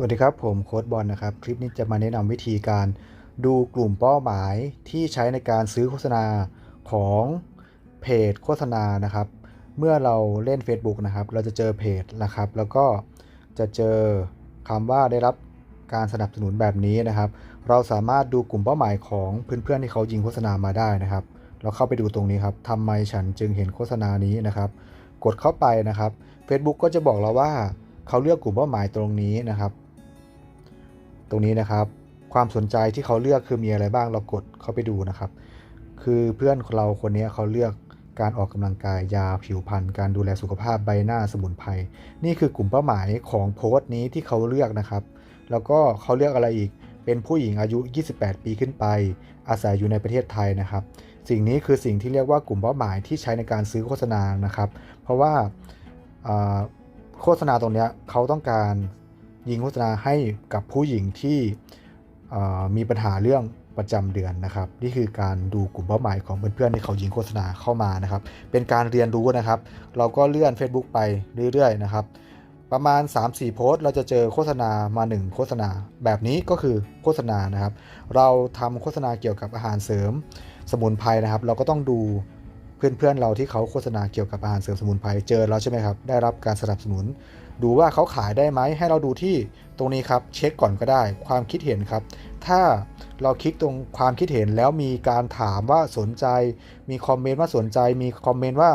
สวัสดีครับ ผมโค้ดบอลนะครับ คลิปนี้จะมาแนะนำวิธีการดูกลุ่มเป้าหมายที่ใช้ในการซื้อโฆษณาของเพจโฆษณานะครับ เมื่อเราเล่น Facebook นะครับ เราจะเจอเพจนะครับ แล้วก็จะเจอคำว่าได้รับการสนับสนุนแบบนี้นะครับ เราสามารถดูกลุ่มเป้าหมายของเพื่อนๆที่เขายิงโฆษณามาได้นะครับ เราเข้าไปดูตรงนี้ครับทำไมฉันจึงเห็นโฆษณานี้นะครับ กดเข้าไปนะครับ Facebook ก็จะบอกเราว่าเขาเลือกกลุ่มเป้าหมายตรงนี้นะครับ ตรงนี้นะครับ ความสนใจที่เขาเลือกคือมีอะไรบ้างเรากดเข้าไปดูนะครับ คือเพื่อนเราคนนี้เขาเลือกการออกกำลังกายยาผิวพรรณการดูแลสุขภาพใบหน้าสมุนไพรนี่คือกลุ่มเป้าหมายของโพสต์นี้ที่เขาเลือกนะครับ แล้วก็เขาเลือกอะไรอีกเป็นผู้หญิงอายุ 28 ปีขึ้นไป อาศัยอยู่ในประเทศไทยนะครับ สิ่งนี้คือสิ่งที่เรียกว่ากลุ่มเป้าหมายที่ใช้ในการซื้อโฆษณานะครับ เพราะว่าโฆษณาตรงนี้เขาต้องการ ยิงโฆษณาให้กับผู้หญิงที่มีปัญหาเรื่องประจำเดือนนะครับ นี่คือการดูกลุ่มเป้าหมายของเพื่อนๆที่เขายิงโฆษณาเข้ามานะครับ เป็นการเรียนรู้นะครับ เราก็เลื่อน Facebook ไปเรื่อยๆนะครับ ประมาณ 3-4 โพสต์ เราจะเจอโฆษณามา 1 โฆษณา แบบนี้ก็คือโฆษณานะครับ เราทำโฆษณาเกี่ยวกับอาหารเสริมสมุนไพรนะครับ เราก็ต้องดู เพื่อนๆเราที่เขาโฆษณาเกี่ยวกับอาหารเสริมสมุนไพรเจอแล้วใช่ไหมครับ ได้รับการสนับสนุน ดูว่าเขาขายได้ไหมให้เราดูที่ตรงนี้ครับเช็คก่อนก็ได้ ความคิดเห็นครับ ถ้าเราคลิกตรงความคิดเห็นแล้วมีการถามว่าสนใจ มีคอมเมนต์ว่าสนใจมีคอมเมนต์ว่า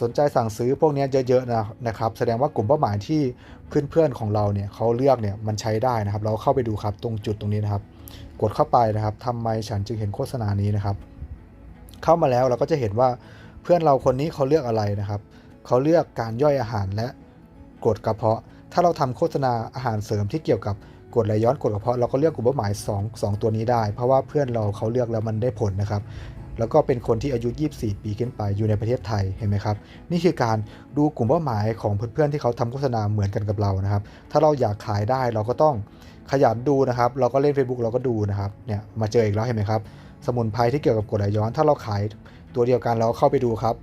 สนใจสั่งซื้อพวกนี้เยอะๆนะนะครับ แสดงว่ากลุ่มเป้าหมายที่เพื่อนๆของเราเนี่ยเขาเลือกเนี่ยมันใช้ได้นะครับ เราเข้าไปดูครับตรงจุดตรงนี้นะครับ กดเข้าไปนะครับทำไมฉันจึงเห็นโฆษณานี้นะครับ เข้ามาแล้วเราก็จะเห็นว่าเพื่อนเราคนนี้เขาเลือกอะไรนะครับ เขาเลือกการย่อยอาหารและกรดกระเพาะ ถ้าเราทำโฆษณาอาหารเสริมที่เกี่ยวกับกรดไหลย้อนกรดกระเพาะเราก็เลือกกลุ่มเป้าหมาย2 2ตัวนี้ได้ เพราะว่าเพื่อนเราเขาเลือกแล้วมันได้ผลนะครับ แล้วก็เป็นคนที่อายุ 24 ปีขึ้นไปอยู่ในประเทศไทยเห็นไหมครับ นี่คือการดูกลุ่มเป้าหมายของเพื่อนๆที่เขาทำโฆษณาเหมือนกันกับเรานะครับ ถ้าเราอยากขายได้เราก็ต้องขยันดูนะครับ เราก็เล่น Facebook เราก็ดูนะครับเนี่ยมาเจออีกแล้วเห็นไหมครับ สมุนไพรที่เกี่ยวกับกรดไหลย้อน ถ้าเราขายตัวเดียวกันเราเข้าไปดูครับ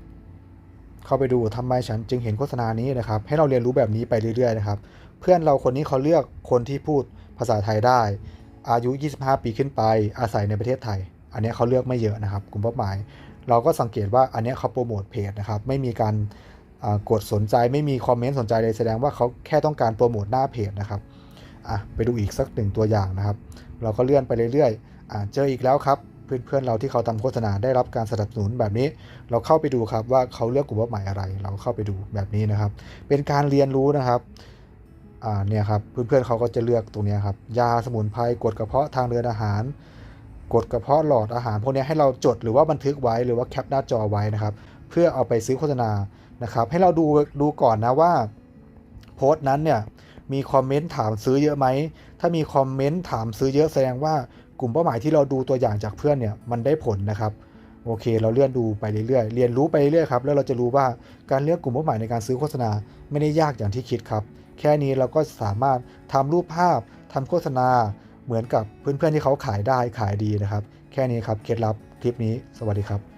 เข้าไปดูทำไมฉันจึงเห็นโฆษณานี้นะครับ ให้เราเรียนรู้แบบนี้ไปเรื่อยๆนะครับ เพื่อนเราคนนี้เขาเลือกคนที่พูดภาษาไทยได้ อายุ 25 ปีขึ้นไป อาศัยในประเทศไทย อันนี้เขาเลือกไม่เยอะนะครับ กลุ่มเป้าหมาย เราก็สังเกตว่าอันนี้เขาโปรโมทเพจนะครับ ไม่มีการกดสนใจไม่มีคอมเมนต์สนใจเลยแสดงว่าเขาแค่ต้องการโปรโมทหน้าเพจนะครับอะไปดูอีกสักหนึ่งตัวอย่างนะครับ เราก็เลื่อนไปเรื่อยๆอะเจออีกแล้วครับ เพื่อนๆเราที่เขาทำโฆษณาได้รับการสนับสนุนแบบนี้ เราเข้าไปดูครับว่าเขาเลือกกลุ่มเป้าหมายอะไร เราเข้าไปดูแบบนี้นะครับ เป็นการเรียนรู้นะครับอ่าเนี่ยครับเพื่อนๆเขาก็จะเลือกตรงนี้ครับยาสมุนไพรกดกระเพาะทางเดินอาหารกดกระเพาะหลอดอาหารพวกนี้ให้เราจดหรือว่าบันทึกไว้หรือว่าแคปหน้าจอไว้นะครับ เพื่อเอาไปซื้อโฆษณานะครับให้เราดูดูก่อนนะว่าโพสต์นั้นเนี่ยมีคอมเมนต์ถามซื้อเยอะไหม ถ้ามีคอมเมนต์ถามซื้อเยอะแสดงว่า กลุ่มเป้าหมายที่เราดูตัวอย่างจากเพื่อนเนี่ยมันได้ผลนะครับโอเค เราเลื่อนดูไปเรื่อยๆ เรียนรู้ไปเรื่อยๆครับ แล้วเราจะรู้ว่าการเลือกกลุ่มเป้าหมายในการซื้อโฆษณาไม่ได้ยากอย่างที่คิดครับ แค่นี้เราก็สามารถทำรูปภาพทำโฆษณาเหมือนกับเพื่อนๆที่เขาขายได้ขายดีนะครับ แค่นี้ครับ เคล็ดลับคลิปนี้ สวัสดีครับ